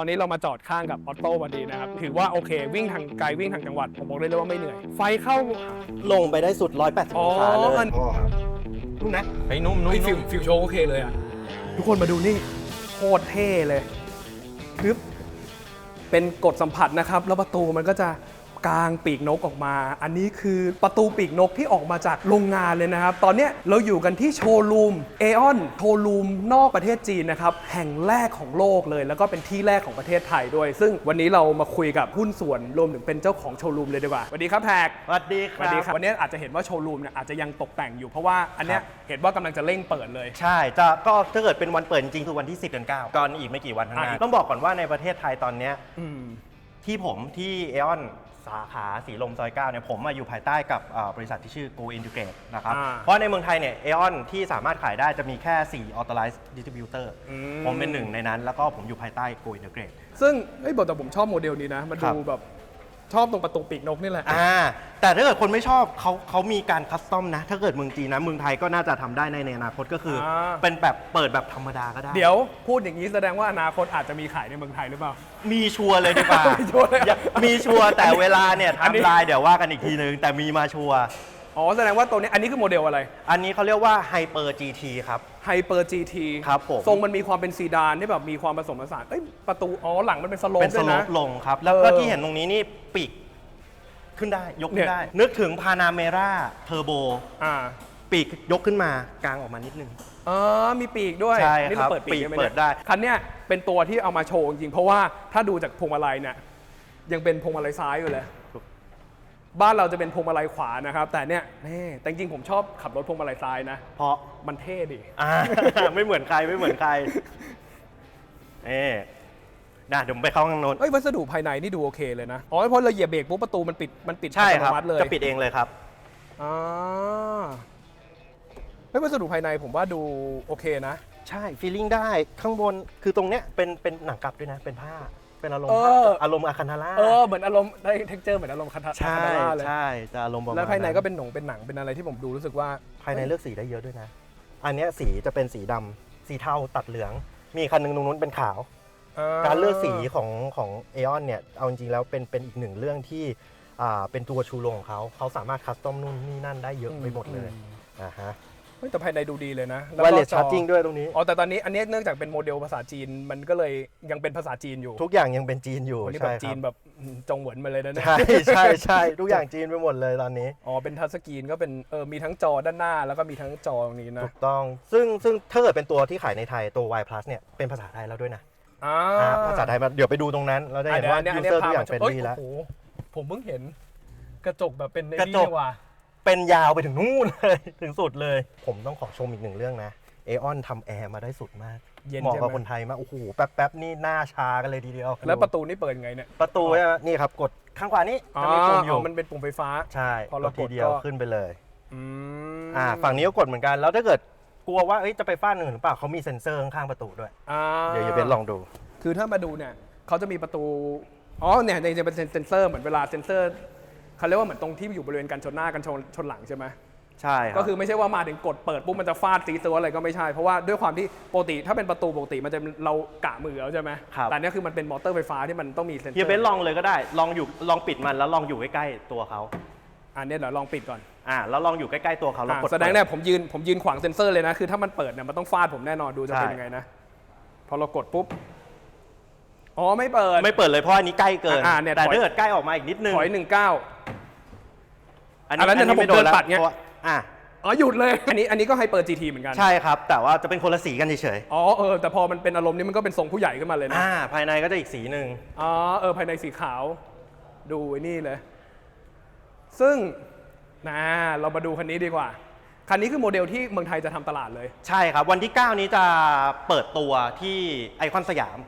ตอนนี้เรามาจอดข้างกับออโต้พอดีนะครับ ถือว่าโอเค วิ่งทางไกลวิ่งทางจังหวัด ผมบอกได้เลยว่าไม่เหนื่อย ไฟเข้า ลงไปได้สุด 180อ๋อองศาเลยมันพ่อครับนุ่มนะไอ้ยนุ่มนุ่มไอ้ฟินุ่วม ฟิวโชว์โอเคเลยอะ ทุกคนมาดูนี่ โคตรเท่เลย คือเป็นกดสัมผัสนะครับ แล้วประตูมันก็จะ กางปีกนกออกมา อันนี้คือประตูปีกนกที่ออกมาจากโรงงานเลยนะครับ ตอนเนี้ยเราอยู่กันที่โชว์รูมเอออนโชว์รูมนอกประเทศจีนนะครับ แห่งแรกของโลกเลย แล้วก็เป็นที่แรกของประเทศไทยด้วย ซึ่งวันนี้เรามาคุยกับหุ้นส่วนรวมถึงเป็นเจ้าของโชว์รูมเลยดีกว่าสวัสดีครับแท็กสวัสดีคสรัวับสดีครับวันนี้อาจจะเห็นว่าโชว์รูมเนี่ยอาจจะยังตกแต่งอยู่เพราะว่าอันเนี้ยเห็นว่ากำลังจะเร่งเปิดเลย ใช่จะก็ถ้าเกิดเป็นวันเปิดจริงๆคือวันที่ 10เดือน9ก่อนอีกไม่กี่วันข้างหน้าอะต้องบอกก่อนว่าในประเทศไทยตอนเนี้ยอืม ที่ผมที่เอออนสาขาสีลมซอย9เนี่ยผมมาอยู่ภายใต้กับอ่าบริษัทที่ชื่อ Go Integrate นะครับ อ่าเพราะในเมืองไทยเนี่ยเอออนที่สามารถขายได้จะมีแค่ 4 Authorized Distributor อืม ผมเป็นหนึ่งในนั้น แล้วก็ผมอยู่ภายใต้ Go Integrate ซึ่งเอ้ยบอกแต่ผมชอบโมเดลนี้นะ มันครัดูบแบบ ชอบตรงประตูปีกนกนี่แหละ อ่าแต่ถ้าเกิดคนไม่ชอบเขาเขามีการคัสตอมนะ ถ้าเกิดเมืองจีนนะเมืองไทยก็น่าจะทำได้ในในอนาคตก็คืออา เป็นแบบเปิดแบบธรรมดาก็ได้ เดี๋ยวพูดอย่างนี้แสดงว่าอนาคตอาจจะมีขายในเมืองไทยหรือเปล่า มีชัวร์เลยดีกว่า มีชัวร์เลยอย่ามีชัวร์แต่เวลาเนี่ยอันนี้ทำลายเดี๋ยวว่ากันอีกทีนึง แต่มีมาชัวร์ อ๋อแสดงว่าตัวนี้อันนี้คือโมเดลอะไรอันนี้เขาเรียกว่า Hyper GT ครับ ไฮเปอร์ GT ครับผม ทรงมันมีความเป็นซีดานที่แบบมีความผสมผสานเอ้ยประตูอ๋อหลังมันเป็นสโลปเป็นสด้วยโลนะ ปลงครับ แล้วก็เออที่เห็นตรงนี้นี่ปีกขึ้นได้ยกเนี่ขึ้ย นได้ นึกถึง Panamera Turbo อ่าปีกยกขึ้นมากางออกมานิดนึง อ๋อมีปีกด้วยใช่นี่ครัเราบเปิดปีกปีกใช่ไหมเปิเนี่ยดได้ คันเนี้ยเป็นตัวที่เอามาโชว์จริงๆเพราะว่าถ้าดูจากพวงมาลัยเนี่ยยังเป็นพวงมาลัยซ้ายอยู่เลย บ้านเราจะเป็นพวงมาลัยขวานะครับ แต่เนี่ยนี่แต่จริงๆผมชอบขับรถพวงมาลัยซ้ายนะ เพราะมันเท่ดี อ่า ไม่เหมือนใครไม่เหมือนใครเอ๊นะเดี๋ยวผมไปเข้าข้างโน้นเอ้ยวัสดุภายในนี่ดูโอเคเลยนะอ๋อเพราะเราเหยียบเบรกปุ๊บประตูมันปิดมันปิดใช่อัครับตโนมัติเลยจะปิดเองเลยครับ อ่าเฮ้ยวัสดุภายในผมว่าดูโอเคนะ ใช่ฟีลลิ่งได้ข้างบนคือตรงเนี้ยเป็นเป็นหนังกลับด้วยนะเป็นผ้า เป็นอารมณ์เออผ้าอารมณ์อาคานาล่าเออเหมือนอารมณ์ได้เท็กเจอร์เหมือนอารมณ์คาทาใช่คาทาร่าเลยใช่จะอารมณ์ประมาณแล้วภายในนั้นก็เป็นหนงเป็นหนังเป็นอะไรที่ผมดูรู้สึกว่า ภายในเลือกสีได้เยอะด้วยนะ อันเนี้ยสีจะเป็นสีดำสีเทาตัดเหลือง มีคันหนึ่งตรงนู้นเป็นขาว การเลือกสีของของเอออนเนี่ยเอาจริงๆแล้วเป็นเป็นอีกหนึ่งเรื่องที่อ่าเป็นตัวชูโรงของเขาเขาสามารถคัสตอมนู่นนี่นั่นได้เยอะไปหมดเลยอ่าฮะ เฮ้ยแต่ภายในดูดีเลยนะไวเลสจอชาร์จิ่งด้วยตรงนี้ อ๋อแต่ตอนนี้อันนี้เนื่องจากเป็นโมเดลภาษาจีนมันก็เลยยังเป็นภาษาจีนอยู่ ทุกอย่างยังเป็นจีนอยู่วันนี้แบใช่บคจีรันบแบบอืมจงเหวินมาเลยนะเนี่ยใช่ใช่ใช่ทุกอย่างจีนไปหมดเลยตอนนี้ อ๋อเป็นทัชสกรีนก็เป็นเออมีทั้งจอด้านหน้า แล้วก็มีทั้งจอตรงนี้นะ ถูกต้อง ซึ่งซึ่งถ้าเกิดเป็นตัวที่ขายในไทยตัว Y Plus เนี่ยเป็นภาษาไทยแล้วด้วยนะอ่าอ่าภาษาไทยมาเดี๋ยวไปดูตรงนั้นเราจะเห็นว่าอัยูเนี้ยเซอร์พาทุกอย่างมาเป็นอ้ยดีแล้วโอ้โหผมเพิ่งเห็นกระจกแบบเป็นในกระนี่จกนี่ว่ะ เป็นยาวไปถึงนู่นเลย ถึงสุดเลย ผมต้องขอชมอีกหนึ่งเรื่องนะเอออนทำแอร์มาได้สุดมากเย็นเหมาะใช่กับไหคมนไทยมากโอ้โหแป๊บๆนี่หน้าชากันเลยทีเดียวแล้วประตูนี่เปิดไงเนี่ยประตูเนี่ยนี่ครับกดข้างขวานี้อ๋อจะมีปุ่มอยู่ มันเป็นปุ่มไฟฟ้า ใช่พอกเราดทีเดียวกดก็ ขึ้นไปเลย อืมอ่า ฝั่งนี้ก็กดเหมือนกัน แล้วถ้าเกิดกลัวว่าเอ้ยจะไปฟาดหนึ่งหรือเปล่าเขามีเซ็นเซอร์ข้างๆประตูด้วย อ่า เดี๋ยวอย่าเบนลองดู คือถ้ามาดูเนี่ยเขาจะมีประตู อ๋อเนี่ยจริงๆเป็นเซนเซอร์เหมือนเวลาเซนเซอร์ เขาเรียกว่าเหมือนตรงที่อยู่บริเวณกันชนหน้ากันชนชนหลังใช่ไหมใช่รับ ก็คือไม่ใช่ว่ามาถึงกดเปิดปุ๊บมันจะฟาดซีซัวอะไรก็ไม่ใช่ เพราะว่าด้วยความที่ปกติถ้าเป็นประตูปกติมันจะเรากะมือแล้วใช่ไหมครับ แต่อันเนี้ยคือมันเป็นมอเตอร์ไฟฟ้าที่มันต้องมีเซนเซอเฮียร์เบนลองเลยก็ได้ ลองอยู่ลองปิดมันแล้วลองอยู่ใกล้ๆตัวเขาอันเนี้ยเดี๋ยวลองปิดก่อนอ่าแล้วลองอยู่ใกล้ๆตัวเขาแล้วอะกดแสดงเปิเนี่ยผมยืนผมยืนขวางเซนเซอร์เลยนะคือถ้ามันเปิดเนี่ยมันต้องฟาดผมแน่นอนดูจะเป็นใช่ยังไงนะพอเรากดปุ๊บอ๋อไม่เปิด ไม่เปิดเลยเพราะอันนี้ใกล้เกินอ่าเนี่ยแต่ถอย ถ้าเกิดใกล้ออกมาอีกนิดนึงถอยหนึ่งเก้า อันอันนั้นเนี่ยถ้าผมไม่โดนเดินปัดเงี้ย พราะว่าอะอ๋อหยุดเลย อันนี้อันนี้ก็ไฮเปอร์จีทีเหมือนกัน ใช่ครับ แต่ว่าจะเป็นคนละสีกันเฉยอ๋อเออแต่พอมันเป็นอารมณ์นี้มันก็เป็นทรงผู้ใหญ่ขึ้นมาเลยๆนะ อ่าภายในก็จะอีกสีหนึ่งอ๋อเออภายในสีขาว ดูไอ้นี่เลย ซึ่งนะเรามาดูคันนี้ดีกว่า คันนี้คือโมเดลที่เมืองไทยจะทำตลาดเลย ใช่ครับ วันที่ 9 นี้จะเปิดตัวที่ไอคอนสยาม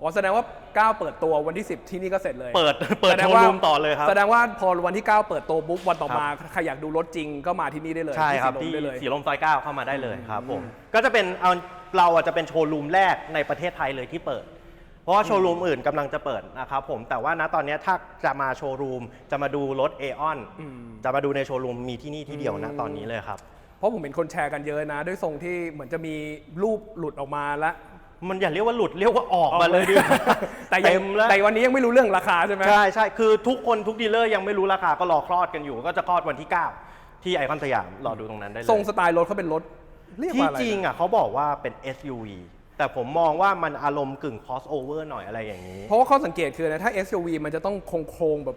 อ๋อแสดงว่า 9 เปิดตัววันที่ 10 ที่นี่ก็เสร็จเลยเปิดเปิดแสโชงว์ว่ารูมต่อเลยครับ แสดงว่าพอวันที่ 9 เปิดตัวปุ๊บวันต่อมาใครอยากดูรถจริงก็มาที่นี่ได้เลยใช่ครับที่ที่สีลมได้เลย สีลมซอย9เข้ามาได้เลยครับผมก็จะเป็นเอาเราอะจะเป็นโชว์รูมแรกในประเทศไทยเลยที่เปิด เพราะว่าโชว์รูมอื่นกำลังจะเปิดนะครับผมแต่ว่าณตอนเนี้ยถ้าจะมาโชว์รูมจะมาดูรถเอออนอืม จะมาดูในโชว์รูมมีที่นี่ที่เดียวนะอืมตอนนี้เลยครับ เพราะผมเห็นคนแชร์กันเยอะนะ ด้วยทรงที่เหมือนจะมีรูปหลุดออกมาและ มันอย่าเรียกว่าหลุดเรียกว่าออกมาเลยดีกว่าแต่ยังเต็มแล้ว แต่วันนี้ยังไม่รู้เรื่องราคาใช่ไหม ใช่ใช่คือทุกคนทุกดีลเลอร์ยังไม่รู้ราคาก็รอคลอดกันอยู่ ก็จะคลอดวันที่ 9 ที่ไอคอนสยามรอดูตรงนั้นได้เลยทรงสไตล์รถเขาเป็นรถเรียกที่ว่าอะไรจริงอะเขาบอกว่าเป็น SUV แต่ผมมองว่ามันอารมณ์กึ่ง crossover หน่อยอะไรอย่างนี้ เพราะว่าข้อสังเกตคือนะถ้า SUV มันจะต้องโค้งๆแบบ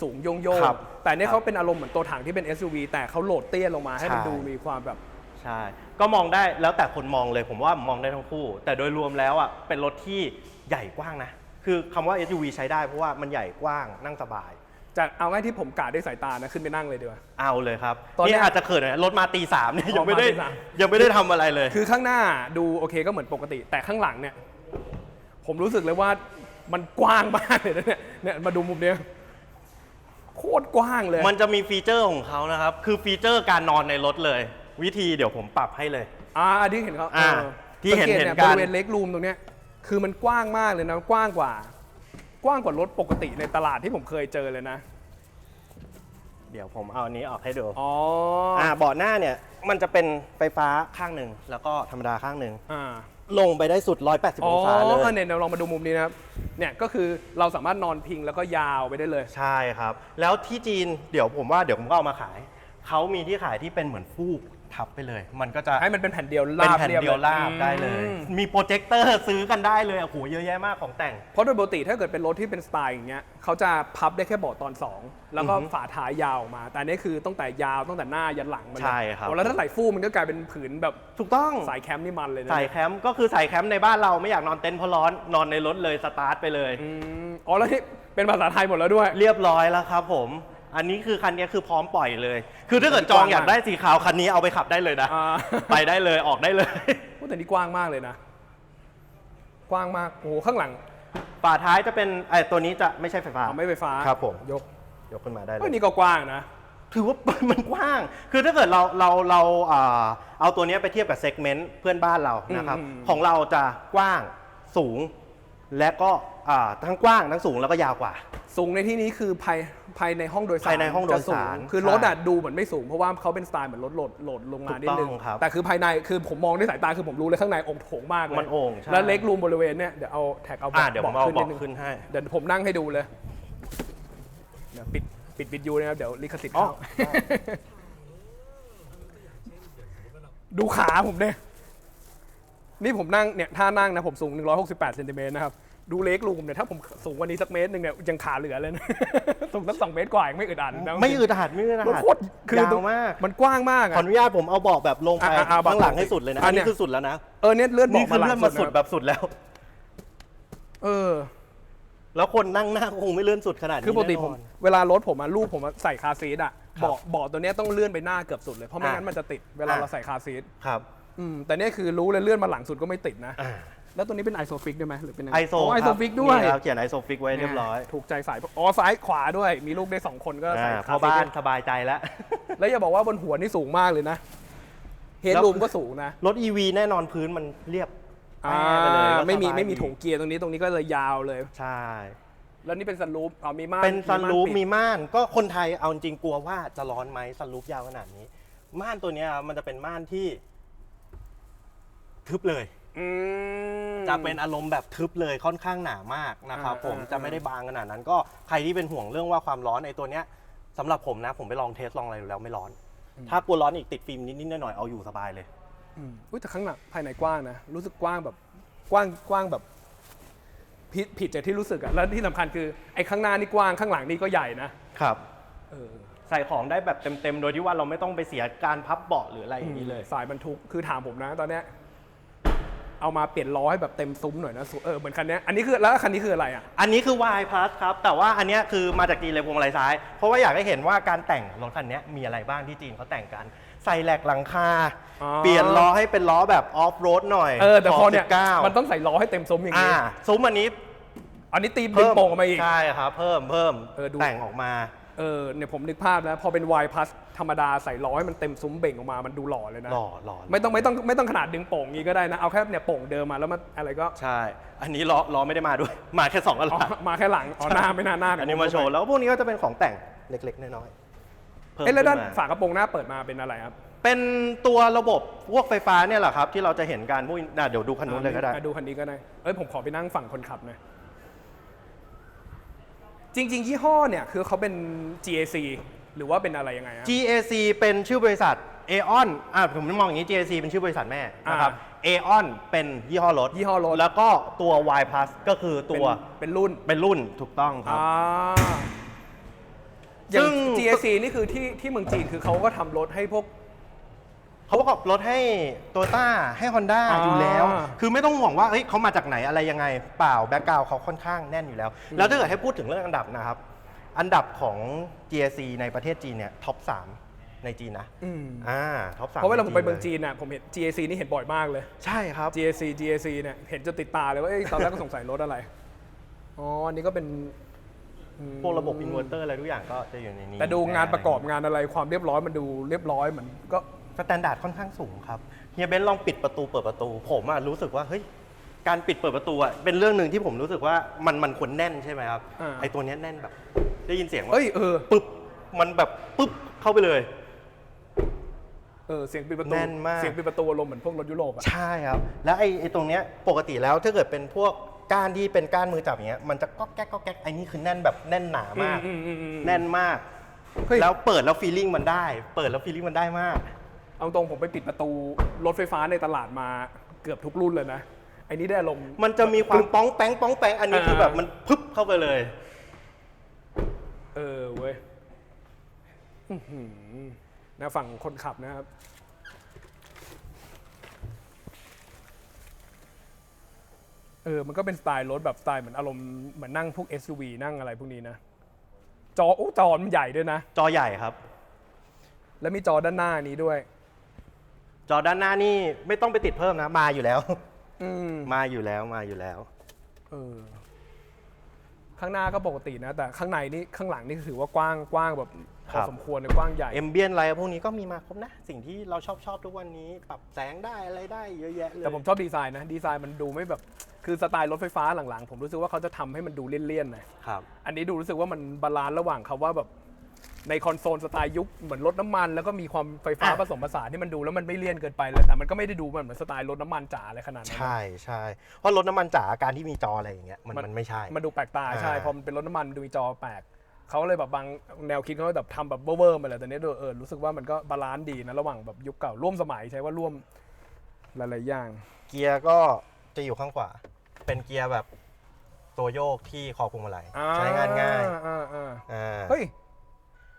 สูงๆโยงครับๆแต่เนี่ยเขาเป็นอารมณ์เหมือนตัวถังที่เป็น SUV แต่เขาโหลดเตี้ยลงมาให้มันใช่ ดูมีความแบบ ใช่ ก็มองได้แล้วแต่คนมองเลยผมว่ามองได้ทั้งคู่ แต่โดยรวมแล้วอะเป็นรถที่ใหญ่กว้างนะ คือคำว่า SUV ใช้ได้เพราะว่ามันใหญ่กว้างนั่งสบาย จากเอาง่ายที่ผมกาดด้วยสายตานะขึ้นไปนั่งเลยดีกว่า เอาเลยครับตอนเนี้ย นี่อาจจะเขินหนะรถมาตีสามเนี่ยอยัอกงมาไม่ได้ตีสาม ยังไม่ได้ทำอะไรเลย คือข้างหน้าดูโอเคก็เหมือนปกติ แต่ข้างหลังเนี่ย ผมรู้สึกเลยว่ามันกว้างมากเลยนะเนี่ยเนี่ยมาดูมุมเนี้ยโคตรกว้างเลย มันจะมีฟีเจอร์ของเขานะครับ คือฟีเจอร์การนอนในรถเลย วิธีเดี๋ยวผมปรับให้เลย อ่าอันนี้เห็นเขาอ่าเออที่เห็นสังกตเห็นยกัน บริเวณเล็กรูมตรงเนี้ยคือมันกว้างมากเลยนะกว้างกว่า กว้างกว่ารถปกติในตลาดที่ผมเคยเจอเลยนะเดี๋ยวผมเอาอันนี้ออกให้ดูอ๋ออ่าเบาะหน้าเนี่ยมันจะเป็นไฟฟ้าข้างหนึ่งแล้วก็ธรรมดาข้างหนึ่งอ่าลงไปได้สุด 180 อ๋อองศาเลยเนี่ยเดี๋ยวลองมาดูมุมนี้นะครับเนี่ยก็คือเราสามารถนอนพิงแล้วก็ยาวไปได้เลย ใช่ครับ แล้วที่จีนเดี๋ยวผมว่าเดี๋ยวผมก็เอามาขายเขามีที่ขายที่เป็นเหมือนฟูก ทับไปเลย มันก็จะให้มันเป็นแผ่นเดียวเป็นราบแผ่นรีบเดียวราบได้เลย อืมมีโปรเจคเตอร์ซื้อกันได้เลยโอ้โหเยอะแยะมากของแต่ง เพราะโดยปกติถ้าเกิดเป็นรถที่เป็นสไตล์อย่างเงี้ยเขาจะพับได้แค่เบาะตอน 2 แล้วก็อือฮึฝาท้ายยาวออกมา แต่อันนี้คือตั้งแต่ยาวตั้งแต่หน้ายันหลังมันเลยใช่ครับ โอ้แล้วถ้าไหลฟูมันก็กลายเป็นผืนแบบถูกต้อง สายแคมป์นี่มันเลยนะใส่แคมป์ก็คือใส่แคมป์ในบ้านเราไม่อยากนอนเต็นท์เพราะร้อนนอนในรถเลยสตาร์ทไปเลย อืมอ๋อแล้วนี่เป็นภาษาไทยหมดแล้วด้วย เรียบร้อยแล้วครับผม อันนี้คือคันนี้คือพร้อมปล่อยเลย คือถ้าเกิดจองอยากได้สีขาวคันนี้เอาไปขับได้เลยนะ อ่า ไปได้เลยออกได้เลยโอ้แต่นี่กว้างมากเลยนะ กว้างมากโอ้โหข้างหลังฝาท้ายจะเป็นไอ้ตัวนี้จะไม่ใช่ไฟฟ้า เอาไม่ไฟฟ้าครับผม ยกยกขึ้นมาได้เลเอ้ยย นี่ก็กว้างนะ ถือว่า มันกว้าง คือถ้าเกิดเราเราเราอ่าเอาตัวนี้ไปเทียบกับเซกเมนต์เพื่อนบ้านเรานะครับ อืมอืม ของเราจะกว้างสูง และก็อ่าทั้งกว้างทั้งสูงแล้วก็ยาวกว่า สูงในที่นี้คือภาย ภายในห้องโดยสารภายในห้องโดยสารจะงคือใช่รถอะดูเหมือนไม่สูงเพราะว่าเขาเป็นสไตล์เหมือนรถโหลดโหลดลงมานิดนึง ถูกต้องครับแต่คือภายในคือผมมองด้วยสายตาคือผมรู้เลยข้างในองค์โถงมากเลยมันโอ่งใช่ แล้วเล็กรูมบริเวณเนี่ยเดี๋ยวเอาแท็กเอาอ่าเดี๋ยวผมเอาขึ้นบอนิกดนึงขึ้นให้ เดี๋ยวผมนั่งให้ดูเลยเดี๋ยวปิดปิดวิดีโอนะครับเดี๋ยวลิขสิทธิ์อ๋อ เข้าดูขาผมเนี่ยนี่ผมนั่งเนี่ยท่านั่งนะผมสูง 168เซนติเมตรนะครับ ดูเล็กรูมเนี่ยถ้าผมสูงกว่านี้สักเมตรหนึ่งเนี่ยยังขาเหลือเลยนะ สูงสักสองเมตรกว่ายังไม่อึดอัดนะไม่อึดอัดไม่อึดอัดมันโคตรคือยาวมาก มันกว้างมากขออะอนุญาตผมเอาเบาะแบบลงไปอะอะอะข้างหลังเบาะให้สุดเลยนะอัอันนเนี้นี้ยคือสุดแล้วนะเออเนี่ยเลื่อนนี่เบาะคือมาหลัเลื่องนมาสุดนะแบบสุดแล้ว เออ แล้วคนนั่งหน้าก็คงไม่เลื่อนสุดขนาดนี้คือปกติผมแน่นอนเวลารถผมอะลูกผมอะใส่คาร์ซีทอะครับเบาะเบาะตัวเนี้ยต้องเลื่อนไปหน้าเกือบสุดเลยเพราะไม่อะงั้นมันจะติดเวลาอะเราใส่คาร์ซีทครับ อืมแต่เนี่ยคือรู้เลยเลื่อนมาหลังสุดก็ไม่ติดนะอ่า แล้วตัวนี้เป็นไอโซฟิกด้วยไหมหรือเป็นยังไอไงโซไอโซฟิกด้วยเราเขียนไอโซฟิกไว้เรียบร้อย ถูกใจสาย อ๋อซ้ายขวาด้วย มีลูกได้สองคนก็ใส่อ่าคาพ่อร์ซีบ้านทสบายใจแล้ว แล้วอย่าบอกว่าบนหัวนี่สูงมากเลยนะ เฮดแล้วรูมก็สูงนะ รถ EV แน่นอนพื้นมันเรียบอ่าแน่ไปเลยก็ไม่มีสบายไม่มีดีถงเกียร์ตรงนี้ตรงนี้ก็เลยยาวเลย ใช่ แล้วนี่เป็นซันรูฟอ๋อมีม่าน เป็นซันม่ารูฟปิดมีม่าน ก็คนไทยเอาจริงกลัวว่าจะร้อนไหมซันรูฟยาวขนาดนี้ ม่านตัวเนี้ยมันจะเป็นม่านที่ทึบเลย อืม จะเป็นอารมณ์แบบทึบเลยค่อนข้างหนามากนะครับอ่าผมอ่า จะไม่ได้บางขนาดนั้นก็ใครที่เป็นห่วงเรื่องว่าความร้อนไอ้ตัวเนี้ยสำหรับผมนะผมไปลองเทสลองอะไรดูแล้วไม่ร้อน ถ้ากลัวร้อนอีกติดฟิล์มนิดๆหน่อยๆเอาอยู่สบายเลย อืมอุ้ยแต่ข้างหลังภายในกว้างนะ รู้สึกกว้างแบบกว้างกว้างแบบผิดผิดจากที่รู้สึกอะแล้วที่สำคัญคือไอ้ข้างหน้านี่กว้างข้างหลังนี่ก็ใหญ่นะครับ เออใส่ของได้แบบเต็มๆ โดยที่ว่าเราไม่ต้องไปเสียการพับเบาะหรืออะไรอย่างนี้เลย สายบรรทุกคือถามผมนะ ตอนเนี้ย เอามาเปลี่ยนล้อให้แบบเต็มซุ้มหน่อยนะเออเหมือนคันเนี้ยอันนี้คือแล้วคันนี้คืออะไรอะอันนี้คือ Y Plus ครับ แต่ว่าอันเนี้ยคือมาจากจีนเลยพวงมาลัยซ้าย เพราะว่าอยากให้เห็นว่าการแต่งรถคันเนี้ยมีอะไรบ้างที่จีนเขาแต่งกัน ใส่แหลกหลังคาอ๋อเปลี่ยนล้อให้เป็นล้อแบบออฟโรดหน่อยเออแต่พอเนี่ยขบ19มันต้องใส่ล้อให้เต็มซุ้มอย่างอ่านี้ซุ้มอันนี้ อันนี้ตีดึงโป่งออกมาอีกใช่ครับเพิ่มเพิ่มเออดูแต่งออกมาเออเนี่ยผมนึกภาพนะพอเป็น Y plus ธรรมดาใส่ล้อให้มันเต็มซุ้มเบ่งออกมามันดูหล่อเลยนะหล่อหล่อไม่ต้องไม่ต้องไม่ต้องขนาดดึงโป่งงี้ก็ได้นะเอาแค่เนี่ยโป่งเดิมมาแล้วมาอะไรก็ใช่ อันนี้ล้อล้อไม่ได้มาด้วย มาแค่สองอันอ๋อหลังมาแค่หลังอ๋อหน้าไม่น่าหน้าเยอันนี้มาโชว์แล้วพวกนี้ก็จะเป็นของแต่งเล็กๆน้อยๆเพิ่มเอ๊ะแล้วด้านขึ้มฝากระโปรงหน้าเปิดมาเป็นอะไรครับเป็นตัวระบบพวกไฟฟ้าเนี่ยแหละครับ ที่เราจะเห็นการพวกอะเดี๋ยวดูคันนู้นเลยก็ได้อะดูคันนี้ก็ได้เอ้ยผมขอไปนั่งฝั่งคนขับหน่อยจริงๆยี่ห้อเนี่ยคือเขาเป็น GAC หรือว่าเป็นอะไรยังไงอะ GAC เป็นชื่อบริษัท Aeon อะผมมองอย่างนี้ GAC เป็นชื่อบริษัทแม่นะครับ Aeon เป็นยี่ห้อรถยี่ห้อรถ แล้วก็ตัว Y Plus ก็คือตัวเป็นเป็นรุ่นเป็นรุ่นถูกต้องครับ อ่าอย่าง ซึ่ง GAC นี่คือที่ที่เมืองจีนคือเขาก็ทำรถให้พวก เขาประกอบรถให้โตต้าให้ Honda อ่าอยู่แล้ว คือไม่ต้องห่วงว่าเฮ้ยเขามาจากไหนอะไรยังไง เปล่าแบ็กกราวเขาค่อนข้างแน่นอยู่แล้ว แล้วถ้าเกิดให้พูดถึงเรื่องอันดับนะครับ อันดับของ GAC ในประเทศจีนเนี่ยท็อป3ในจีนนะอืมอ่าท็อป3เพราะเวลาผมไปเมืองจีนน่ะผมเห็น GAC นี่เห็นบ่อยมากเลย ใช่ครับ GAC GAC เนี่ยเห็นจนติดตาเลยว่าเอ้ยตอนแรกก็สงสัยรถอะไร อ๋อ อันนี้ก็เป็นอืมพวกระบบอินเวอร์เตอร์อะไรทุกอย่างก็จะอยู่ในนี้แต่ดูงานประกอบงานอะไรความเรียบร้อยมันดูเรียบร้อยเหมือนก็ สแตนดาร์ดค่อนข้างสูงครับเฮียเบนซ์ลองปิดประตูเปิดประตู ผมอะรู้สึกว่าเฮ้ย การปิดเปิดประตูอะเป็นเรื่องหนึ่งที่ผมรู้สึกว่ามันมันควรแน่นใช่ไหมครับอ่า ไอตัวเนี้ยแน่นแบบ ได้ยินเสียงว่าเอ้ยเออปึ๊บมันแบบปึ๊บเข้าไปเลย เออเสียงปิดประตูแน่นมาก เสียงปิดประตูอารมณ์เหมือนพวกรถยุโรปอะ ใช่ครับ แล้วไอ้ไอ้ตรงเนี้ยปกติแล้วถ้าเกิดเป็นพวกก้านที่เป็นก้านมือจับอย่างเงี้ยมันจะก๊อกแก๊กก๊อกแก๊กไอ้นี่คือแน่นแบบแน่นหนามาก อืมอืมอืมอืมแน่นมาก เฮ้ย แล้วเปิดแล้วฟีลลิ่งมันได้ เปิดแล้วฟีลลิ่งมันได้มาก เอาตรงผมไปปิดประตูรถไฟฟ้าในตลาดมาเกือบทุกรุ่นเลยนะไอ้นี่ได้อารมณ์มันจะมีความป้องแป้งป้องแป้งอันนี้คือแบบมันพึบเข้าไปเลย เออเว้ยอื้อหือนะฝั่งคนขับนะครับ เออ มันก็เป็นสไตล์รถแบบสไตล์เหมือนอารมณ์เหมือนนั่งพวก SUV นั่งอะไรพวกนี้นะ จอโอ้จอมันใหญ่ด้วยนะ จอใหญ่ครับ แล้วมีจอด้านหน้านี้ด้วย จอด้านหน้านี่ไม่ต้องไปติดเพิ่มนะ มาอยู่แล้ว อืมมาอยู่แล้วมาอยู่แล้ว เออข้างหน้าก็ปกตินะ แต่ข้างในนี่ข้างหลังนี่ถือว่ากว้างกว้างแบบพครัอบ สมควรเลยกว้างใหญ่ เอ็มเบียนอะไรพวกนี้ก็มีมาครบนะ สิ่งที่เราชอบชอบทุกวันนี้ ปรับแสงได้อะไรได้เยอะแยะเลย แต่ผมชอบดีไซน์นะ ดีไซน์มันดูไม่แบบ คือสไตล์รถไฟฟ้าหลังๆ ผมรู้สึกว่าเขาจะทำให้มันดูเลี่ยนๆหน่อย ครับ อันนี้ดูรู้สึกว่ามันบาลานซ์ระหว่างคาว่าแบบ ในคอนโซลสไตล์ยุคเหมือนรถน้ำมัน แล้วก็มีความไฟฟ้าอะผสมผสานที่มันดูแล้วมันไม่เลี่ยนเกินไปเลยแต่มันก็ไม่ได้ดูเหมือนสไตล์รถน้ำมันจ๋าอะไรขนาดนั้น ใช่ใช่เพราะรถน้ำมันจ๋าการที่มีจออะไรอย่างเงี้ยมันมันไม่ใช่ มันดูแปลกตาใช่อ่าพอมันเป็นรถน้ำมันดูมีจอแปลกเขาเลยแบบบางแนวคิดเขาแบบทำแบบเวอร์ๆมาเลยแต่เนี้ยดูเออรู้สึกว่ามันก็บาลานซ์ดีนะระหว่างแบบยุคเก่าร่วมสมัยใช้ว่าร่วมหลายๆอย่าง เกียร์ก็จะอยู่ข้างขวา เป็นเกียร์แบบตัวโยกที่คอพวงมาลัยใช้งานง่ายอ่าอ่าอ่าเฮ้ย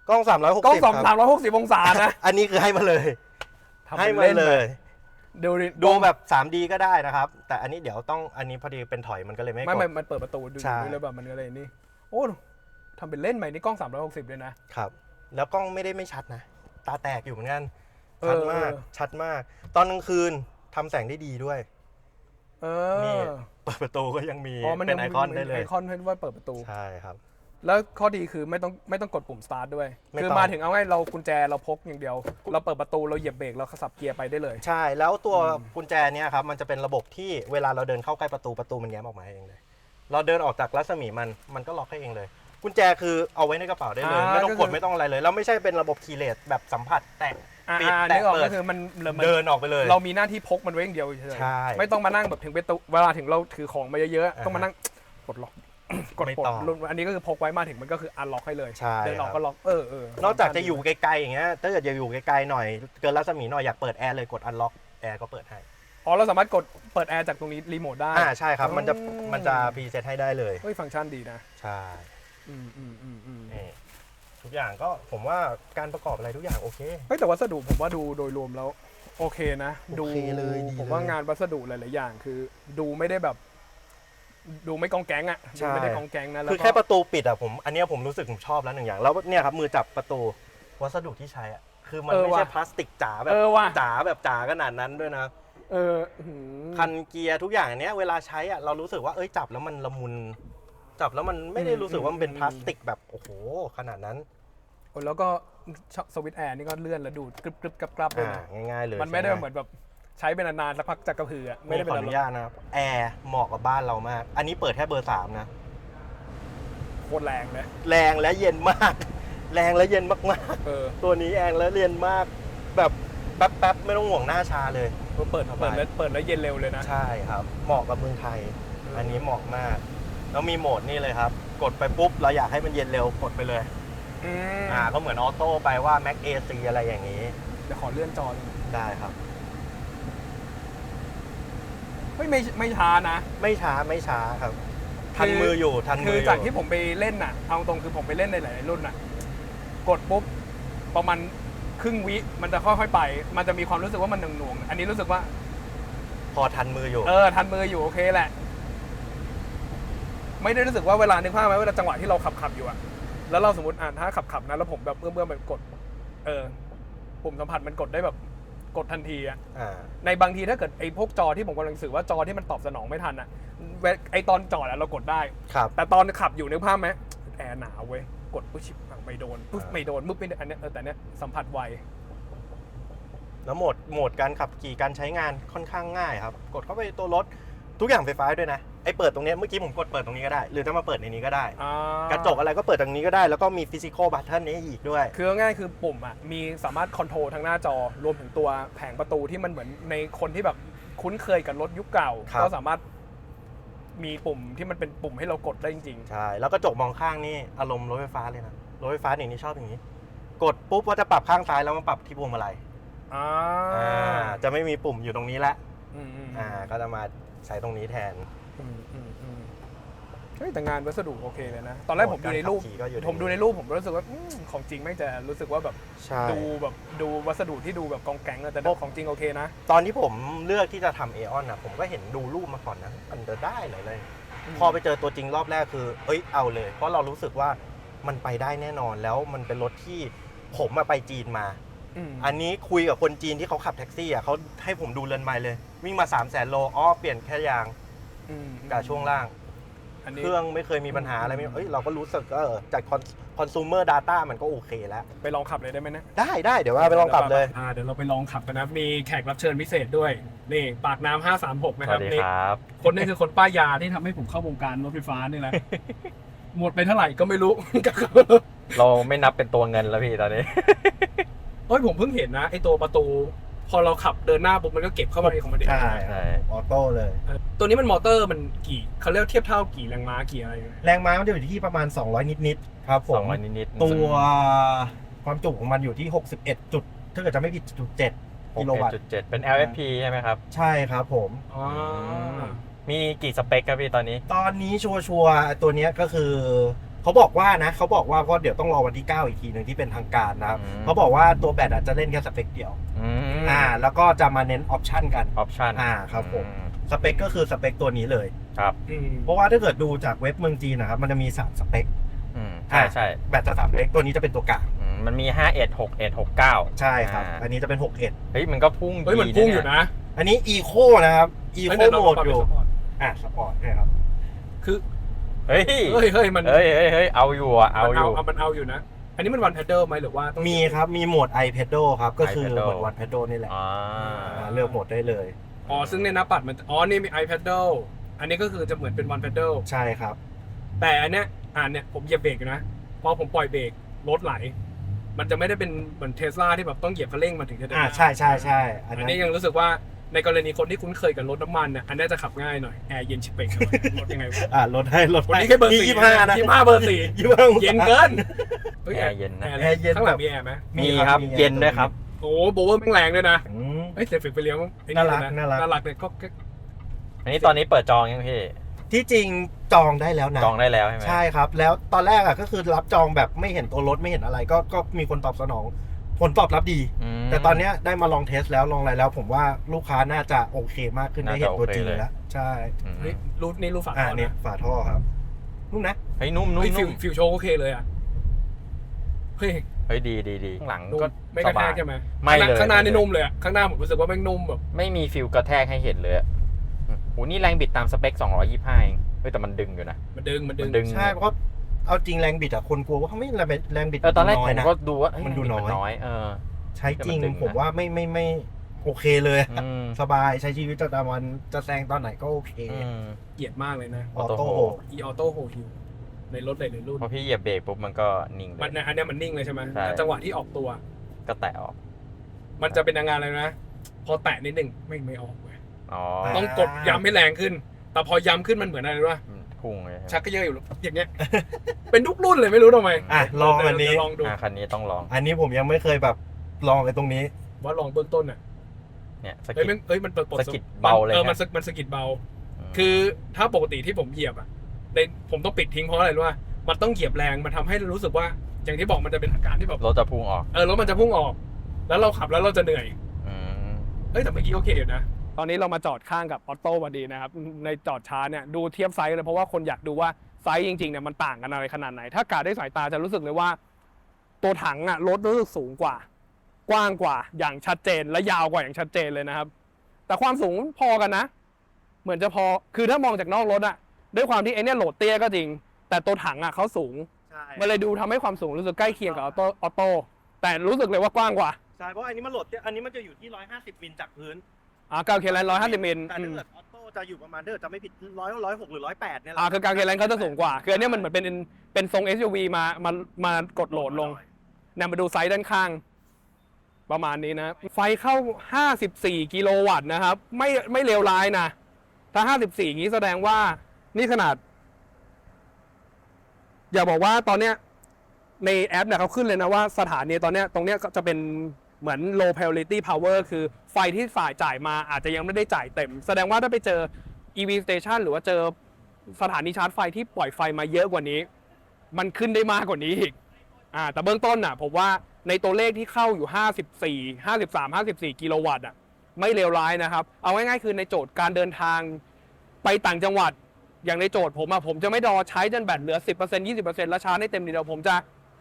กล้อง 360กล้องสองคสารัมร้อยหกสิบองศานะ อันนี้คือให้มาเลย ทำให้เป็นมาเล่นเลไปย ดูดิดูแบบ 3D ก็ได้นะครับ แต่อันนี้เดี๋ยวต้องอันนี้พอดีเป็นถอยมันก็เลยไม่ไม่กไม่ด มันเปิดประตูดูใช่ ดูเลยแบบมันก็เลยนี่ โอ้ทำเป็นเล่นใหม่นี่กล้อง 360ด้วยนะ ครับ แล้วกล้องไม่ได้ไม่ชัดนะ ตาแตกอยู่เหมือนกันเอชัดอมาก เออ ชัดมาก ตอนกลางคืนทำแสงได้ดีด้วย เอนี่ อเปิดประตูก็ยังมี อ๋อมันเป็นไอคอนได้เลย ไอคอนให้ว่าเปิดประตู ใช่ครับ แล้วข้อดีคือไม่ต้องไม่ต้องกดปุ่ม start ด้วย ไม่คือต้องมาถึงเอาง่ายเรากุญแจเราพกอย่างเดียว เราเปิดประตูเราเหยียบเบรกเราขสับเกียร์ไปได้เลย ใช่ แล้วตัวกุญแจเนี่ยครับมันจะเป็นระบบที่เวลาเราเดินเข้าใกล้ประตูประตูมันแง้มออกมาเองเลย เราเดินออกจากรัศมีมันมันก็ล็อกให้เองเลย กุญแจคือเอาไว้ในกระเป๋าได้เลย อ่าไม่ต้องก็กคืดอไม่ต้องอะไรเลย แล้วไม่ใช่เป็นระบบคีย์เลสแบบสัมผัสแตะอ่าปิดอ่าแตะนึกออกเปิก็ดคือมันมันเดินออกไปเลย เรามีหน้าที่พกมันไว้อย่างเดียวเฉยๆใช่ไม่ต้องมานั่งแบบถึงเป็นตัวเวลาถึงเราถือของมาเยอะอ่าๆต้องมานั่งกดล็อก กดไม่ปลดต้อง รุ่นอันนี้ก็คือพกไว้มาถึงมันก็คืออันล็อกให้เลยใช่เดินออกครับ ก็ล็อกเออเออนอกจากจะอยู่ไกลๆอย่างเงี้ยถ้าเกิดจะอยู่ไกลๆหน่อยเกินรัศมีหน่อยอยากเปิดแอร์เลยกดอันล็อกแอร์ก็เปิดให้อ๋อเราสามารถกดเปิดแอร์จากตรงนี้รีโมทได้ อ่าใช่ครับมันจะอืม มันจะพรีเซตให้ได้เลย เฮ้ยฟังก์ชันดีนะใช่อืมอืมอืมอืมนี่ทุกอย่างก็ผมว่าการประกอบอะไรทุกอย่างโอเค เฮ้ยแต่วัสดุผมว่าดูโดยรวมแล้ว โอเคนะ ดูโอเคเลยดีผมว่าเลย งานวัสดุหลาย ๆ อย่างคือ ดูไม่ได้แบบ ดูไม่กองแก๊งอะใช่ดูไม่ได้กองแก๊งนะแล้วคือก็แค่ประตูปิดอะผมอันเนี้ยผมรู้สึกผมชอบแล้วหนึ่งอย่าง แล้วเนี่ยครับมือจับประตูวัสดุที่ใช้อะคือมันไม่ใช่พลาสติกจ๋าแบบเออว่ะจ๋าแบบจ๋าขนาดนั้นด้วยนะเอออื้อหือคันเกียร์ทุกอย่างเนี้ยเวลาใช้อะเรารู้สึกว่าเอ้ยจับแล้วมันละมุน จับแล้วมันไม่ได้รู้สึกว่ามันเป็นพลาสติกแบบโอ้โหขนาดนั้นโอ้แล้วก็สวิตช์แอร์นี่ก็เลื่อนแล้วดูดกรึบกรึบกรับกรับด้วยอ่านะง่ายๆเลยมันไม่ได้ใช่เหมือนแบบ ใช้เป็นนานๆสักพักจะกระพืออะไม่ไม่ได้ได้เป็ขนออะอนุไรญาตนะครับแอร์เหมาะกับบ้านเรามาก อันนี้เปิดแค่เบอร์สามนะ โคตรแรงเลยแรงและเย็นมาก แรงและเย็นมากเออๆ ตัวนี้แรงและเย็นมาก แบบแป๊บๆ ไม่ต้องห่วงหน้าชาเลย เปิดสบายเปิดแล้วเปิดแล้วเย็นเร็วเลยนะ ใช่ครับ เหมาะกับเมืองไทย อันนี้เหมาะมาก แล้วมีโหมดนี่เลยครับ กดไปปุ๊บ เราอยากให้มันเย็นเร็วกดไปเลยอืมอ่า ก็เหมือนออโต้ไปว่า Mac AC อะไรอย่างนี้ เดี๋ยวขอเลื่อนจอหน่อยได้ครับ เฮ้ยไม่ไม่ช้านะ ไม่ช้าไม่ช้าครับทันคือมืออยู่ทันคืมือออจากยู่ที่ผมไปเล่นน่ะเอาตรงคือผมไปเล่นในหลายๆรุ่นน่ะ กดปุ๊บประมาณครึ่งวิมันจะค่อยๆไป มันจะมีความรู้สึกว่ามันหน่วงๆอันนี้รู้สึกว่า พอทันมืออยู่ เออทันมืออยู่โอเคแหละ ไม่ได้รู้สึกว่าเวลานึกภาพไหมเวลาจังหวะที่เราขับขับๆอยู่อะแล้วเราสมมติอ่านถ้าขับขับๆนะแล้วผมแบบเมื่อเมื่อมันกด เออปุ่มสัมผัสมันกดได้แบบ กดทันทีอะอ่า ในบางทีถ้าเกิดไอ้พวกจอที่ผมกำลังสื่อว่าจอที่มันตอบสนองไม่ทันอะเวไอตอนจอดอะเรากดได้ ครับ แต่ตอนขับอยู่นึกภาพไหมแอร์หนาวเว้ย กดปุ๊บชิบอะไม่โดนปุ๊บอ่า ไม่โดนปุ๊บไม่โดนอันเนี้ยเออแต่เนี้ยสัมผัสไว แล้วโหมดโหมดการขับขี่การใช้งานค่อนข้างง่ายครับ กดเข้าไปตัวรถ ทุกอย่างไฟฟ้าด้วยนะไอ้เปิดตรงเนี้ยเมื่อกี้ผมกดเปิดตรงนี้ก็ได้ หรือจะมาเปิดในนี้ก็ได้ อ่ากระจกอะไรก็เปิดตรงนี้ก็ได้ แล้วก็มีฟิสิกอลบัตเทิลนี้อีกด้วย คือง่ายๆคือปุ่มอะมีสามารถคอนโทรลทางหน้าจอรวมถึงตัวแผงประตูที่มันเหมือนในคนที่แบบคุ้นเคยกับรถยุคเก่า ครับ ก็สามารถมีปุ่มที่มันเป็นปุ่มให้เรากดได้จริง ใช่แล้วกระจกมองข้างนี่อารมณ์รถไฟฟ้าเลยนะรถไฟฟ้าเนี่ยนี่ชอบอย่างนี้ กดปุ๊บก็จะปรับข้างซ้ายแล้วมาปรับที่พวงมาลัยๆอ่าอ่าจะไม่มีปุ่มอยู่ตรงนี้ละ อืมอืมอ่าก็จะมา ใช้ตรงนี้แทน อืมอืมอืมเฮ้ยแต่งานวัสดุโอเคเลยนะ ตอนแรกผมดูในรูป การขับขี่ก็อยู่ใน ผมดูในรูปผมรู้สึกว่าอืมของจริงไม่งจะรู้สึกว่าแบบใช่ ดูแบบดูวัสดุที่ดูแบบกองแก๊งอะแต่โอ้ของจริงโอเคนะตอนที่ผมเลือกที่จะทำเอออนอะผมก็เห็นดูรูปมาก่อนนะมันจะได้เลยเลยพอไปเจอตัวจริงรอบแรกคือ เอ้ย เอาเลย เพราะเรารู้สึกว่ามันไปได้แน่นอน แล้วมันเป็นรถที่ผมมาไปจีนมา มอันนี้คุยกับคนจีนที่เขาขับแท็กซี่อะเขาให้ผมดูเรือนไมล์เลย วิ่งมา 3 0 0 0 0 0 โลอ๋อเปลี่ยนแค่ยางอืมกับช่วงล่าง อันนี้เครื่องไม่เคยมีปัญหาอะไรไม่เอ้ยเราก็รู้สึกเออจากคอน sumer data มันก็โอเคแล้ว ไปลองขับเลยได้ไหมนะ ได้ได้เดี๋ยวว่าไปลองขับเลย อ่าเดี๋ยวเราไปลองขับกันนะมีแขกรับเชิญพิเศษด้วย นี่ปากน้ำห้าสามหกนะสครัวับสดีนี่ครับ คนนี้คือคนป้ายยาที่ทำให้ผมเข้าวงการรถไฟฟ้านี่แหละ หมดไปเท่าไหร่ก็ไม่รู้ เราไม่นับเป็นตัวเงินแล้วพี่ตอนนี้เฮ้ยผมเพิ่งเห็นนะไอตัวประตู พอเราขับเดินหน้าปุ๊บมันก็เก็บเข้ามาในของมันเองใช่ใช่ ออโต้เลยเออตัวนี้มันมอเตอร์มันกี่เขาเรียกเทียบเท่ากี่แรงม้ากี่อะไรอย่างเงี้ยแรงม้ามันจะอยู่ที่ประมาณ 200 นิดๆครับผสองมวันนิดๆตัวความจุของมันอยู่ที่ 61จุดถ้าเกิดจะไม่ผิดจุด7หกิกโลวัตต์จุดเจ็ดเป็น LFP ใช่ไหมครับ ใช่ครับผม อ๋อมีกี่สเปคครับพี่ตอนนี้ ตอนนี้ชัวร์ๆตัวเนี้ยก็คือ เขาบอกว่านะเขาบอกว่าเพราะเดี๋ยวต้องรอวันที่ 9 อีกทีหนึ่งที่เป็นทางการนะครับอืม เขาบอกว่าตัวแบตอาจจะเล่นแค่สเปคเดียวอืมอ่าแล้วก็จะมาเน้นออปชันกัน ออปชั่นอ่าครับผม สเปคก็คือสเปคตัวนี้เลยครับอืมเพราะว่าถ้าเกิดดูจากเว็บเมืองจีนนะครับมันจะมี 3 สเปค อืมใช่ใช่แบตจะสามเล็กตัวนี้จะเป็นตัวกลางอืมมันมี 5 1 6 1 6 9 ใช่ครับ อ่า อันนี้จะเป็น6 1เฮ้ยมันก็พุ่งเฮ้ยมันดีพุ่งอยู่นะอันนี้ Eco นะครับ Eco เฮ้ยเดี๋ยวเราโหมดปรับอเป็นยู่สปอร์ตอะสปอร์ตนะครับ คือ เฮ้ยเฮ้ยเฮ้ยมันเฮ้ยเฮ้ยเฮ้ยเอาอยู่อะเอาอยู่ มันเอาอยู่นะ อันนี้มันวันแพดเดิลไหมหรือว่าต้องมีครับมีโหมด i p e d a l ครับก็คือ iPedal โหมดวัน p e d a l นี่แหละอ่าอ่าเลือกโหมดได้เลยอ๋อซึ่งในหน้าปัดมันอ๋อนี่มี iPaddle อันนี้ก็คือจะเหมือนเป็น one paddle ใช่ครับ แต่อันเนี้ยอ่านเนี่ยผมเหยียบเบรกอยู่นะพอผมปล่อยเบรกรถไหล มันจะไม่ได้เป็นเหมือนเทสลาที่แบบต้องเหยียบคันเร่งมันถึงจะเดินอ่าหน้าใช่ใช่ใช่อันอันนั้นนี้ยังรู้สึกว่า ในกรณีคนที่คุ้นเคยกับรถน้ำมันเนี่ยอันนี้จะขับง่ายหน่อยแอร์เย็นชิบเป่งรถยังไงวะอ่าลดให้ลดวันนี้แค่เบอร์สี่ยี่ห้านะยี่ห้าเบอร์สี่ยี่ห้า เย็นเกินฮ้แอร์เย็นนะ แอร์เย็น ข้างหลังแบบมีแอร์ไหมมีครับมีเย็นด้วยครับ โอ้โบเวอร์แม่งแรงด้วยนะอืม เอ้ยเสร็จฝึกไปเลี้ยงไอ้น่ารักะน่ารัก น่ารักเนี่ยก็ก็อันนี้ตอนนี้เปิดจองยังพี่ ที่จริงจองได้แล้วนะ จองได้แล้วใช่ไหมใช่ครับ แล้วตอนแรกอะก็คือรับจองแบบไม่เห็นตัวรถไม่เห็นอะไร ก็ก็มีคนตอบสนอง ผลตอบรับดี ม แต่ตอนเนี้ยได้มาลองเทสแล้วลองอะไรแล้ว ผมว่าลูกค้าน่าจะโอเคมากขึ้นได้น่าจะเห็นตัวโอเคจริงเลย แล้วใช่อืมนี่รูดนี่รูดฝาอ่าท่อเนี่ยนะฝาท่อครับนุ่มนะ เฮ้ยนุ่มนุ่มเฮ้ยฟินุ่วมฟิวโชว์โอเคเลยอะเฮ้ยเฮ้ยดีดีดีข้างหลังนุ่มก็ไม่กสระแทบากยใช่ไหมไม่เลย ข้างหน้าไม่เลยนี่นุ่มเลยอะข้างหน้าผมรู้สึกว่าแม่งนุ่มแบบไม่มีฟิลกระแทกให้เห็นเลยอะอืมโหนี่แรงบิดตามสเปค 225เองเฮ้ยแต่มันดึงอยู่นะ มันดึงมันดึมังนดึง ใช่เพราะ เอาจริงแรงบิดอะคนกลัวว่าเขาไม่แรงบิดแรงบิดเออตอนแรกน้ผอยมนะ ก็ดูว่าเอ้ยมันดูน้อย น้อย เออ ใช้จริงแต่มันดึงนะ ผมว่าไม่ไม่ไม่โอเคเลยอืมสบายใช้ชีวิตประจำวันจะแซงตอนไหนก็โอเคอืม เกลียดมากเลยนะออโต้ Auto อีออโต้โฮฮิลในรถหลายๆรุ่นพอพี่เหยียบเบรกปุ๊บมันก็นิ่งเลมันยเนี่ยอันเนี้ยมันนิ่งเลยใช่ไหมใช่ แต่จังหวะที่ออกตัว ก็แตะออก มันจะเป็นยังไงเลยนะ พอแตะนิดหนึ่งไม่ไม่ออกเว้ยอ๋อต้องกดย้ำให้แรงขึ้น แต่พอย้ำขึ้นมันเหมือนอะไรรู้ป่ะอืม พุ่งเลยใช่ไหมชักก็เยอะอยู่อย่างเงี้ย เป็นทุกรุ่นเลยไม่รู้ทำไมอะลองอันนี้เดี๋ยวลองดูอะคันนี้ต้องลอง อันนี้ผมยังไม่เคยแบบลองไอ้ตรงนี้ ว่าลองเบื้องต้นอะเนี่ยสเฮ้กิยดมันเฮ้ยมันเปิดปลดสะกิดเบาเลยเออนะมันสะมันสะกิดเบามคือถ้าปกติที่ผมเหยียบอะในผมต้องปิดทิ้งเพราะอะไรรู้ป่ะมันต้องเหยียบแรงมันทำให้รู้สึกว่า อย่างที่บอกมันจะเป็นอาการที่แบบรถจะพุ่งออกเออรถมันจะพุ่งออก แล้วเราขับแล้วเราจะเหนื่อยอืมเอ้ยแต่เมื่อกี้โอเคอยู่นะ ตอนนี้เรามาจอดข้างกับออโต้พอดีนะครับ ในจอดช้าเนี่ยดูเทียบไซส์เลยเพราะว่าคนอยากดูว่าไซส์จริงๆเนี่ยมันต่างกันอะไรขนาดไหน ถ้ากาดด้วยสายตาจะรู้สึกเลยว่า ตัวถังอะรถรู้สึกสูงกว่า กว้างกว่าอย่างชัดเจนและยาวกว่าอย่างชัดเจนเลยนะครับ แต่ความสูงพอกันนะ เหมือนจะพอคือถ้ามองจากนอกรถอะด้วยความที่ไอเนี่ยโหลดเตี้ยก็จริง แต่ตัวถังอะเขาสูงใช่มันเลยดูทำให้ความสูงรู้สึกใกล้เคียงกับออโต้ออโต้แต่รู้สึกเลยว่ากว้างกว่าใช่เพราะอันนี้มันโหลดเนี่ยอันนี้มันจะอยู่ที่ 150มิลจากพื้น อ่ากาวเคแลนร้อยห้าสิบมิลแต่ถ้าเกิดออโต้จะอยู่ประมาณถ้าเกิดจะไม่ผิดร้อยร้อยหกหรือร้อยแปดเนี่ยแหละอ่าคือกางเกงแลนเขาจะสูงกว่าคืออันเนี้ยมันเหมือนเป็นเป็นทรง SUV มามามากดโหลดลงเนี่ยมาดูไซส์ด้านข้าง ประมาณนี้นะ ไฟเข้า 54 กิโลวัตต์นะครับ ไม่ไม่เลวร้ายนะ ถ้า 54อย่างนี้แสดงว่านี่ขนาด อย่าบอกว่าตอนเนี้ย ในแอปเนี่ยเขาขึ้นเลยนะว่าสถานีตอนเนี้ยตรงเนี้ยก็จะเป็น เหมือน low priority power คือไฟที่ฝ่ายจ่ายมาอาจจะยังไม่ได้จ่ายเต็ม แสดงว่าถ้าไปเจอ EV station หรือว่าเจอสถานีชาร์จไฟที่ปล่อยไฟมาเยอะกว่านี้ มันขึ้นได้มากกว่านี้อีกอ่าแต่เบื้องต้นน่ะผมว่าในตัวเลขที่เข้าอยู่ 54 53 54 กิโลวัตต์อะไม่เลวร้ายนะครับ เอาง่ายๆคือในโจทย์การเดินทางไปต่างจังหวัดอย่างในโจทย์ผมอะผมจะไม่รอใช้จนแบตเหลือ 10% 20%แล้วชาร์จให้เต็มทีเดียวผมจะ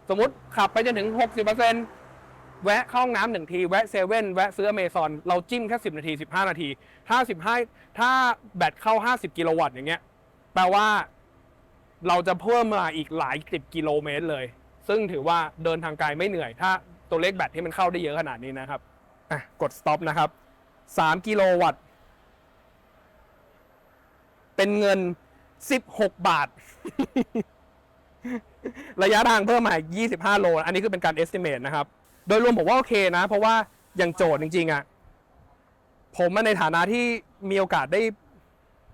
สมมติขับไปจนถึง 60% แวะเข้าห้องน้ำหนึ่งที แวะเซเว่นแวะซื้ออเมซอนเราจิ้มแค่ 10 นาที 15 นาที ถ้า15ถ้าแบตเข้า 50 กิโลวัตต์อย่างเงี้ย แปลว่าเราจะเพิ่มมาอีกหลายสิบกิโลเมตรเลย ซึ่งถือว่าเดินทางไกลไม่เหนื่อย ถ้าตัวเลขแบตที่มันเข้าได้เยอะขนาดนี้นะครับอะกด stop นะครับ 3 กิโลวัตต์ เป็นเงิน 16 บาท ระยะทางเพิ่มมาอีก25 โล อันนี้คือเป็นการ estimate นะครับ โดยรวมผมว่าโอเคนะ เพราะว่าอย่างโจทย์จริง ๆอะผมในฐานะที่มีโอกาสได้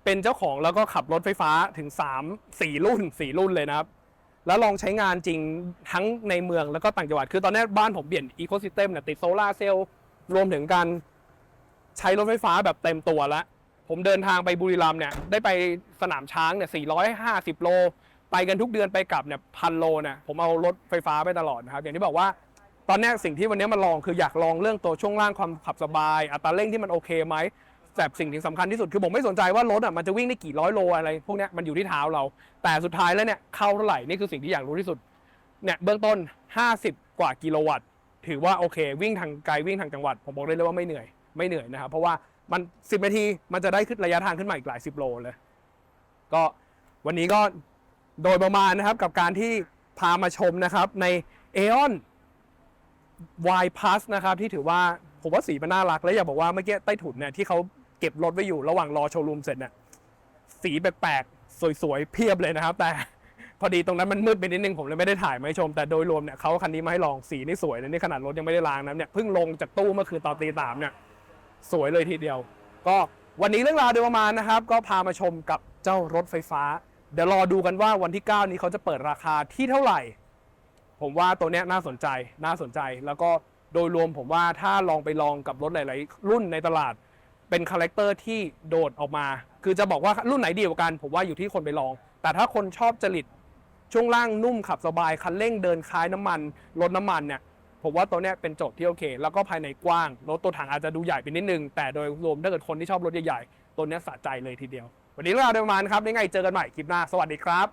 เป็นเจ้าของแล้วก็ขับรถไฟฟ้าถึง 3 4 รุ่น 4 รุ่นเลยนะครับ แล้วลองใช้งานจริงทั้งในเมืองแล้วก็ต่างจังหวัด คือตอนนี้บ้านผมเปลี่ยนอีโค y ิสเต็มเนี่ยติดโซลาร์เซลล์รวมถึงการใช้รถไฟฟ้าแบบเต็มตัวแล้ว ผมเดินทางไปบุรีรัมย์เนี่ย ได้ไปสนามช้างเนี่ย 450 โล ไปกันทุกเดือนไปกลับเนี่ยพันโลเนี่ยผมเอารถไฟฟ้าไปตลอดนะครับ อย่างที่บอกว่า ตอนเนี้สิ่งที่วันนี้มาลองคืออยากลองเรื่องตัวช่วงล่างความขับสบาย อัตราเร่งที่มันโอเคไหมแต่สิ่งที่สำคัญที่สุดคือผมไม่สนใจว่ารถอะมันจะวิ่งได้กี่ร้อยโลอะไรพวกนี้มันอยู่ที่เท้าเรา แต่สุดท้ายแล้วเนี่ยเข้าเท่าไหร่นี่คือสิ่งที่อยากรู้ที่สุดเนี่ยเบื้องต้น 50 กว่ากิโลวัตต์ ถือว่าโอเค วิ่งทางไกลวิ่งทางจังหวัด ผมบอกได้เลยว่าไม่เหนื่อยไม่เหนื่อยนะครับเพราะว่ามัน 10 นาทีมันจะได้ขึ้นระยะทางขึ้นมาอีกหลายสิบโลเลยก็วันนี้ก็โดยประมาณนะครับกับการที่พามาชมนะครับใน a อ o n Y Plus นะครับที่ถือว่าผมว่าสีมันน่ารัก และอยากบอกว่าเมื่อกี้ใต้ถุนเนี่ยที่เขาเก็บรถไว้อยู่ระหว่างรอโชว์รูมเสร็จเนี่ยสีแปลกๆ สวยๆ เพียบเลยนะครับ แต่พอดีตรงนั้นมันมืดไปนิดนึงผมเลยไม่ได้ถ่ายมาให้ชม แต่โดยรวมเนี่ยเขาคันนี้มาให้ลองสีนี่สวยเลยนี่ขนาดรถยังไม่ได้ล้างนะเนี่ยเพิ่งลงจากตู้เมื่อคืนตอนตีสามเนี่ยสวยเลยทีเดียว ก็วันนี้เรื่องราวโดยประมาณนะครับ ก็พามาชมกับเจ้ารถไฟฟ้า เดี๋ยวรอดูกันว่าวันที่ 9 นี้เขาจะเปิดราคาที่เท่าไหร่ ผมว่าตัวเนี้ยน่าสนใจน่าสนใจ แล้วก็โดยรวมผมว่าถ้าลองไปลองกับรถหลาย ๆ รุ่นในตลาด เป็นคาแรคเตอร์ที่โดดออกมา คือจะบอกว่ารุ่นไหนดีกว่ากัน ผมว่าอยู่ที่คนไปลอง แต่ถ้าคนชอบจริตช่วงล่างนุ่มขับสบายคันเร่งเดินคล้ายน้ำมันรถน้ำมันเนี่ยผมว่าตัวเนี้ยเป็นโจทย์ที่โอเค แล้วก็ภายในกว้างรถตัวถังอาจจะดูใหญ่ไปนิดนึง แต่โดยรวมถ้าเกิดคนที่ชอบรถใหญ่ๆตัวเนี้ยสะใจเลยทีเดียว วันนี้เราวโดยประมาณครับยังไงเจอกันใหม่คลิปหน้าสวัสดีครับ